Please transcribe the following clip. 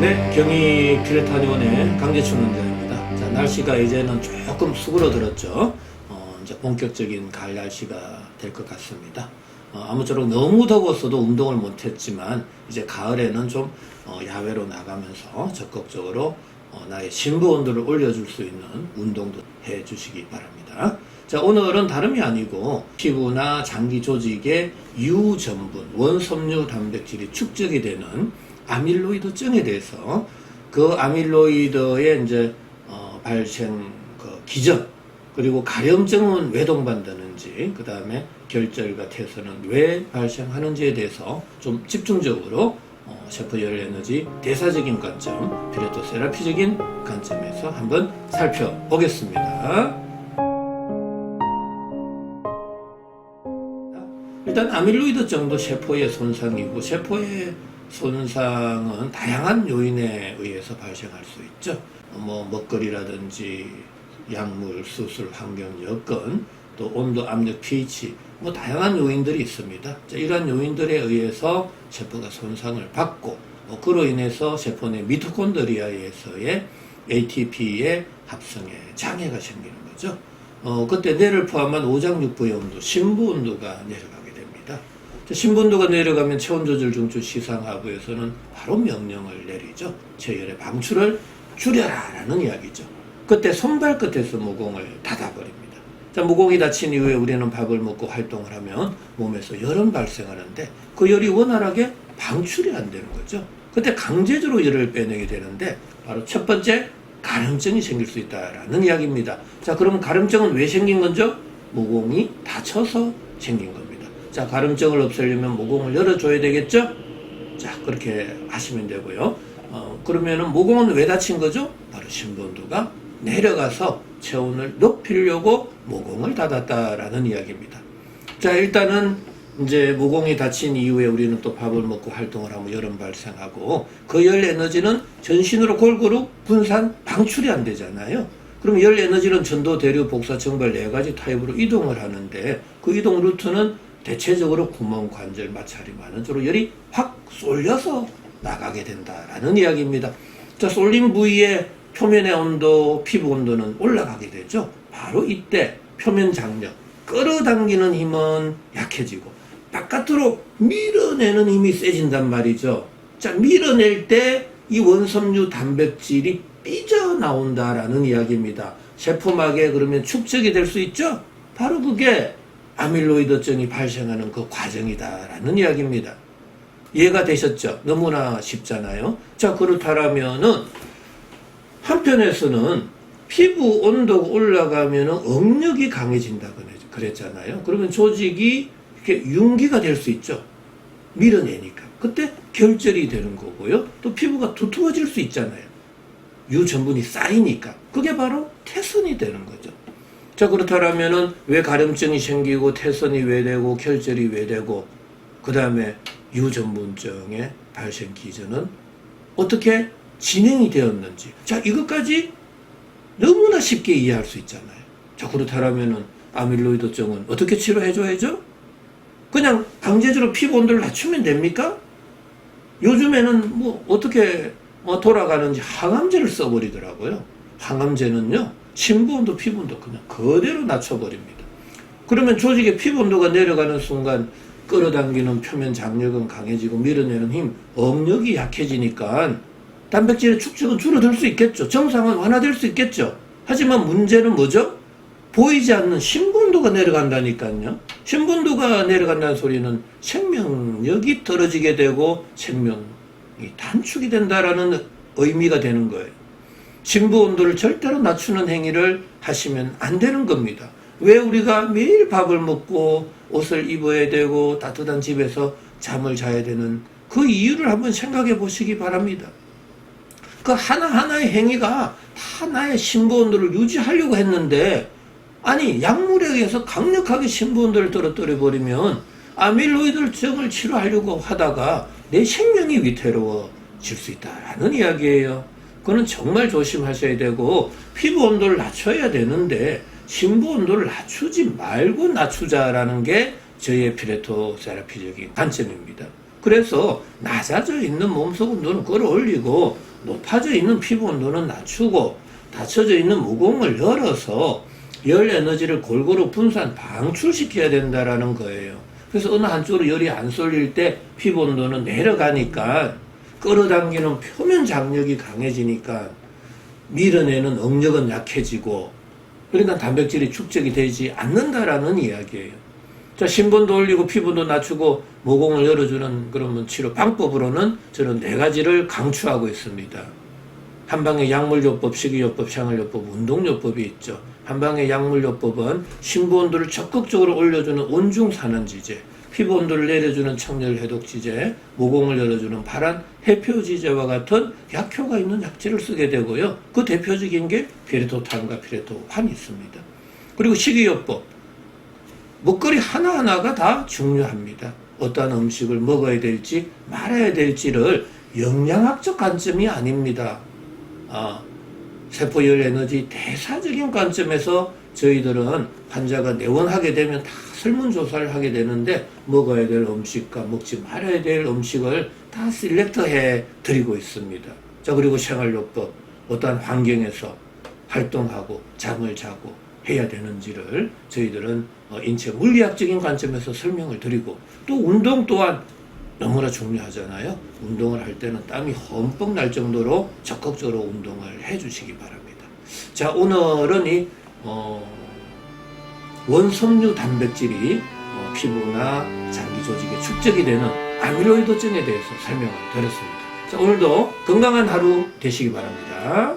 네, 경희 피레타니온의 강재춘 원장입니다. 자, 날씨가 이제는 조금 수그러들었죠. 어, 이제 본격적인 가을 날씨가 될 것 같습니다. 어, 아무쪼록 너무 더웠어도 운동을 못했지만 이제 가을에는 좀 어, 야외로 나가면서 적극적으로 어, 나의 심부 온도를 올려줄 수 있는 운동도 해주시기 바랍니다. 자, 오늘은 다름이 아니고 피부나 장기 조직의 유전분, 원섬유 단백질이 축적이 되는 아밀로이드증에 대해서 그 아밀로이드의 이제 어, 발생 그 기전 그리고 가려움증은 왜 동반되는지 그 다음에 결절과 태서는 왜 발생하는지에 대해서 좀 집중적으로 어, 셰프 열 에너지 대사적인 관점, 피레토 세라피적인 관점에서 한번 살펴보겠습니다. 일단 아밀로이드증도 세포의 손상이고 세포의 손상은 다양한 요인에 의해서 발생할 수 있죠. 뭐 먹거리라든지 약물, 수술, 환경 여건, 또 온도, 압력, pH 뭐 다양한 요인들이 있습니다. 자, 이러한 요인들에 의해서 세포가 손상을 받고 뭐 그로 인해서 세포 내 미토콘드리아에서의 ATP의 합성에 장애가 생기는 거죠. 어, 그때 뇌를 포함한 오장육부의 온도, 심부 온도가 내려가게 됩니다. 온도가 내려가면 체온 조절 중추 시상하부에서는 바로 명령을 내리죠. 체열의 방출을 줄여라 라는 이야기죠. 그때 손발 끝에서 모공을 닫아버립니다. 자, 모공이 닫힌 이후에 우리는 밥을 먹고 활동을 하면 몸에서 열은 발생하는데 그 열이 원활하게 방출이 안 되는 거죠. 그때 강제적으로 열을 빼내게 되는데 바로 첫 번째 가름증이 생길 수 있다라는 이야기입니다. 자, 그러면 가름증은 왜 생긴 건죠? 모공이 닫혀서 생긴 겁니다. 자, 가름증을 없애려면 모공을 열어줘야 되겠죠? 자, 그렇게 하시면 되고요. 어, 그러면은 모공은 왜 닫힌 거죠? 바로 신본도가 내려가서 체온을 높이려고 모공을 닫았다라는 이야기입니다. 자, 일단은 이제 모공이 닫힌 이후에 우리는 또 밥을 먹고 활동을 하면 열은 발생하고 그 열 에너지는 전신으로 골고루 분산, 방출이 안 되잖아요. 그럼 열 에너지는 전도, 대류, 복사, 정발 네 가지 타입으로 이동을 하는데 그 이동 루트는 대체적으로 구멍, 관절, 마찰이 많은 쪽으로 열이 확 쏠려서 나가게 된다라는 이야기입니다. 자, 쏠린 부위의 표면의 온도, 피부 온도는 올라가게 되죠. 바로 이때 표면 장력, 끌어당기는 힘은 약해지고 바깥으로 밀어내는 힘이 세진단 말이죠. 자, 밀어낼 때 이 원섬유 단백질이 삐져나온다라는 이야기입니다. 세포막에 그러면 축적이 될 수 있죠? 바로 그게 아밀로이드증이 발생하는 그 과정이다라는 이야기입니다. 이해가 되셨죠? 너무나 쉽잖아요. 자, 그렇다라면은 한편에서는 피부 온도가 올라가면 억력이 강해진다 그랬잖아요. 그러면 조직이 이렇게 융기가 될 수 있죠. 밀어내니까. 그때 결절이 되는 거고요. 또 피부가 두터워질 수 있잖아요. 유전분이 쌓이니까. 그게 바로 태선이 되는 거죠. 자, 그렇다면은 왜 가름증이 생기고 태선이 왜 되고 결절이 왜 되고 그 다음에 유전분증의 발생 기전은 어떻게 진행이 되었는지. 자, 이것까지 너무나 쉽게 이해할 수 있잖아요. 자, 그렇다면은 아밀로이드증은 어떻게 치료해줘야죠? 그냥 강제적으로 피부 온도를 낮추면 됩니까? 요즘에는 뭐 어떻게 어, 돌아가는지 항암제를 써버리더라고요. 항암제는요, 심부 온도, 피부 온도 그냥 그대로 낮춰버립니다. 그러면 조직의 피부 온도가 내려가는 순간 끌어당기는 표면 장력은 강해지고 밀어내는 힘, 억력이 약해지니까 단백질의 축적은 줄어들 수 있겠죠. 정상은 완화될 수 있겠죠. 하지만 문제는 뭐죠? 보이지 않는 신분도가 내려간다니까요. 신분도가 내려간다는 소리는 생명력이 떨어지게 되고 생명이 단축이 된다라는 의미가 되는 거예요. 심부 온도를 절대로 낮추는 행위를 하시면 안 되는 겁니다. 왜 우리가 매일 밥을 먹고 옷을 입어야 되고 따뜻한 집에서 잠을 자야 되는 그 이유를 한번 생각해 보시기 바랍니다. 그 하나하나의 행위가 다 나의 심부 온도를 유지하려고 했는데 아니 약물에 의해서 강력하게 심부 온도를 떨어뜨려 버리면 아밀로이드증을 치료하려고 하다가 내 생명이 위태로워질 수 있다라는 이야기예요. 그거는 정말 조심하셔야 되고 피부 온도를 낮춰야 되는데 심부 온도를 낮추지 말고 낮추자라는 게 저의 피레토 세라피적인 관점입니다. 그래서 낮아져 있는 몸속 온도는 끌어올리고 높아져 있는 피부 온도는 낮추고 닫혀져 있는 모공을 열어서 열 에너지를 골고루 분산 방출시켜야 된다라는 거예요. 그래서 어느 한쪽으로 열이 안 쏠릴 때 피부 온도는 내려가니까 끌어당기는 표면 장력이 강해지니까 밀어내는 응력은 약해지고 그러니까 단백질이 축적이 되지 않는다라는 이야기예요. 자, 신분도 올리고 피부도 낮추고 모공을 열어주는 그런 치료 방법으로는 저는 네 가지를 강추하고 있습니다. 한방의 약물요법, 식이요법, 생활요법, 운동요법이 있죠. 한방의 약물요법은 신부 온도를 적극적으로 올려주는 온중산원지제, 피부 온도를 내려주는 청열 해독지제, 모공을 열어주는 발한 해표지제와 같은 약효가 있는 약재를 쓰게 되고요. 그 대표적인 게 피레토탄과 피레토환이 있습니다. 그리고 식이요법, 먹거리 하나하나가 다 중요합니다. 어떠한 음식을 먹어야 될지 말아야 될지를 영양학적 관점이 아닙니다. 아, 세포열 에너지 대사적인 관점에서 저희들은 환자가 내원하게 되면 다 설문조사를 하게 되는데 먹어야 될 음식과 먹지 말아야 될 음식을 다 실렉트해 드리고 있습니다. 자, 그리고 생활요법, 어떠한 환경에서 활동하고 잠을 자고 해야 되는지를 저희들은 어, 인체 물리학적인 관점에서 설명을 드리고 또 운동 또한 너무나 중요하잖아요. 운동을 할 때는 땀이 흠뻑 날 정도로 적극적으로 운동을 해주시기 바랍니다. 자, 오늘은 이 어, 원섬유 단백질이 어, 피부나 장기 조직에 축적이 되는 아밀로이드증에 대해서 설명을 드렸습니다. 자, 오늘도 건강한 하루 되시기 바랍니다.